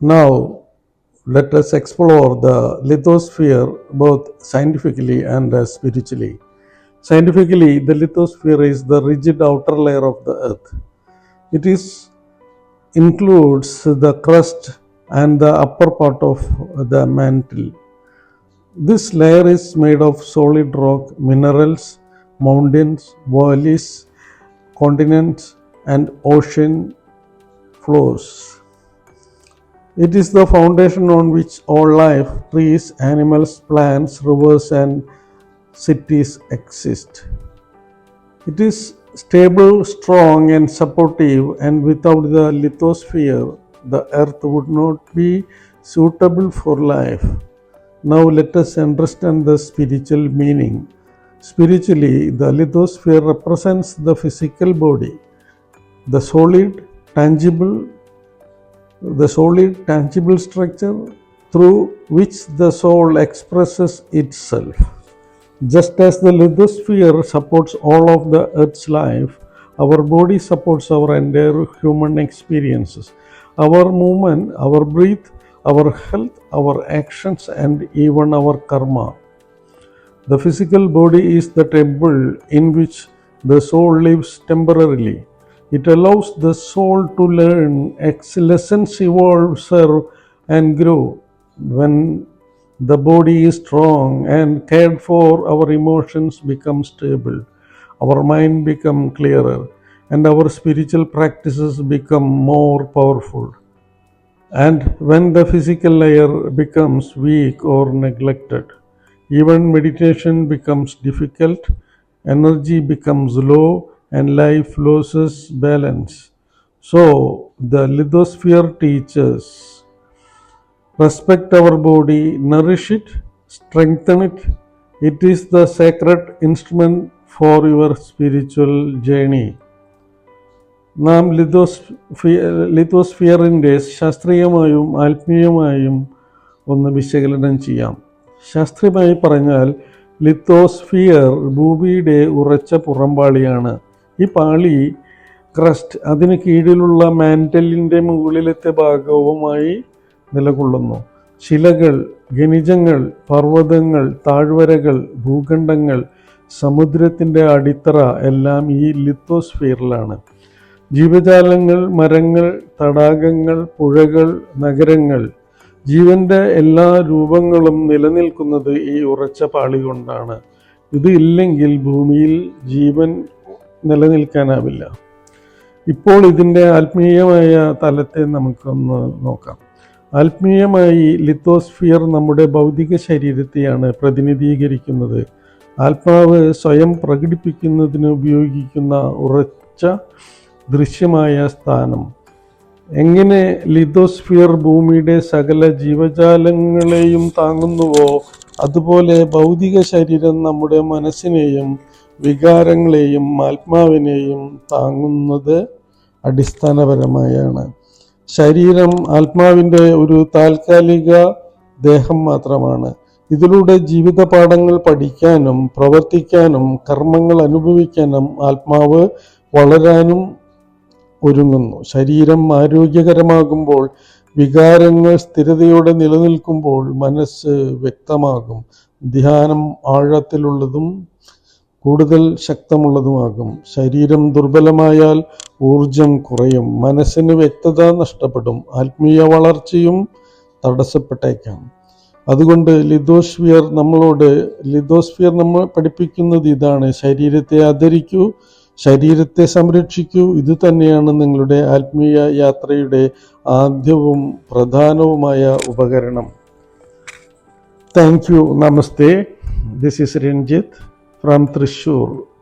Now, let us explore the lithosphere both scientifically and uh, spiritually. Scientifically, the lithosphere is the rigid outer layer of the earth. It is includes the crust and the upper part of the mantle. This layer is made of solid rock, minerals, mountains, valleys, continents, and ocean floors. It is the foundation on which all life, trees, animals, plants, rivers, and cities exist. It is stable, strong, and supportive, and without the lithosphere, the earth would not be suitable for life. Now, let us understand the spiritual meaning. Spiritually, the lithosphere represents the physical body, the solid, tangible, the solid, tangible structure through which the soul expresses itself. Just as the lithosphere supports all of the earth's life, our body supports our entire human experiences. Our movement, our breath, our health, our actions, and even our karma. The physical body is the temple in which the soul lives temporarily. It allows the soul to learn lessons, evolve, serve, and grow. When the body is strong and cared for, our emotions become stable, our mind become clearer, and our spiritual practices become more powerful. And when the physical layer becomes weak or neglected, even meditation becomes difficult, energy becomes low, and life loses balance. So, the lithosphere teaches respect our body, nourish it, strengthen it. It is the sacred instrument for your spiritual journey. നാം ലിതോസ്ഫിയ ലിതോസ്ഫിയറിന്റെ ശാസ്ത്രീയമായും ആത്മീയമായും ഒന്ന് വിശകലനം ചെയ്യാം ശാസ്ത്രീയമായി പറഞ്ഞാൽ lithosphere ഭൂമിയുടെ ഉറച്ച പുറംപാളിയാണ് ഈ പാളി ക്രസ്റ്റ് അതിന് കീഴിലുള്ള മാന്റലിന്റെ മുകളിലത്തെ ഭാഗവുമായി നിലകൊള്ളുന്നു. ശിലകൾ ഖനിജങ്ങൾ പർവതങ്ങൾ താഴ്വരകൾ ഭൂഖണ്ഡങ്ങൾ സമുദ്രത്തിന്റെ അടിത്തറ എല്ലാം ഈ ലിത്തോസ്ഫിയറിലാണ്. ജീവജാലങ്ങൾ മരങ്ങൾ തടാകങ്ങൾ പുഴകൾ നഗരങ്ങൾ ജീവന്റെ എല്ലാ രൂപങ്ങളും നിലനിൽക്കുന്നത് ഈ ഉറച്ച പാളി കൊണ്ടാണ്. ഇത് ഇല്ലെങ്കിൽ ഭൂമിയിൽ ജീവൻ നിലനിൽക്കാനാവില്ല. ഇപ്പോൾ ഇതിന്റെ ആത്മീയമായ തലത്തെ നമുക്കൊന്ന് നോക്കാം. ആത്മീയമായി ലിത്തോസ്ഫിയർ നമ്മുടെ ഭൗതിക ശരീരത്തെയാണ് പ്രതിനിധീകരിക്കുന്നത്. ആത്മാവ് സ്വയം പ്രകടിപ്പിക്കുന്നതിന് ഉപയോഗിക്കുന്ന ഉറച്ച ദൃശ്യമായ സ്ഥാനം. എങ്ങനെ ലിതോസ്ഫിയർ ഭൂമിയുടെ സകല ജീവജാലങ്ങളെയും താങ്ങുന്നുവോ അതുപോലെ ഭൗതിക ശരീരം നമ്മുടെ മനസ്സിനെയും വികാരങ്ങളെയും ആത്മാവിനെയും താങ്ങുന്നത് അടിസ്ഥാനപരമായാണ്. ശരീരം ആത്മാവിന്റെ ഒരു താൽക്കാലിക ദേഹം മാത്രമാണ്. ഇതിലൂടെ ജീവിത പാഠങ്ങൾ പഠിക്കാനും പ്രവർത്തിക്കാനും കർമ്മങ്ങൾ അനുഭവിക്കാനും ആത്മാവ് വളരാനും ഒരുങ്ങുന്നു. ശരീരം ആരോഗ്യകരമാകുമ്പോൾ വികാരങ്ങൾ സ്ഥിരതയോടെ നിലനിൽക്കുമ്പോൾ മനസ്സ് വ്യക്തമാകും. ധ്യാനം ആഴത്തിലുള്ളതും കൂടുതൽ ശക്തമുള്ളതുമാകും. ശരീരം ദുർബലമായാൽ ഊർജം കുറയും. മനസ്സിന് വ്യക്തത നഷ്ടപ്പെടും. ആത്മീയ വളർച്ചയും തടസ്സപ്പെട്ടേക്കാം. അതുകൊണ്ട് ലിതോസ്ഫിയർ നമ്മളോട് ലിതോസ്ഫിയർ നമ്മൾ പഠിപ്പിക്കുന്നത് ഇതാണ്. ശരീരത്തെ ആദരിക്കൂ ശരീരത്തെ സംരക്ഷിക്കൂ. ഇത് തന്നെയാണ് നിങ്ങളുടെ ആത്മീയ യാത്രയുടെ ആദ്യവും പ്രധാനവുമായ ഉപകരണം. Thank you namaste this is Ranjith from Trishur.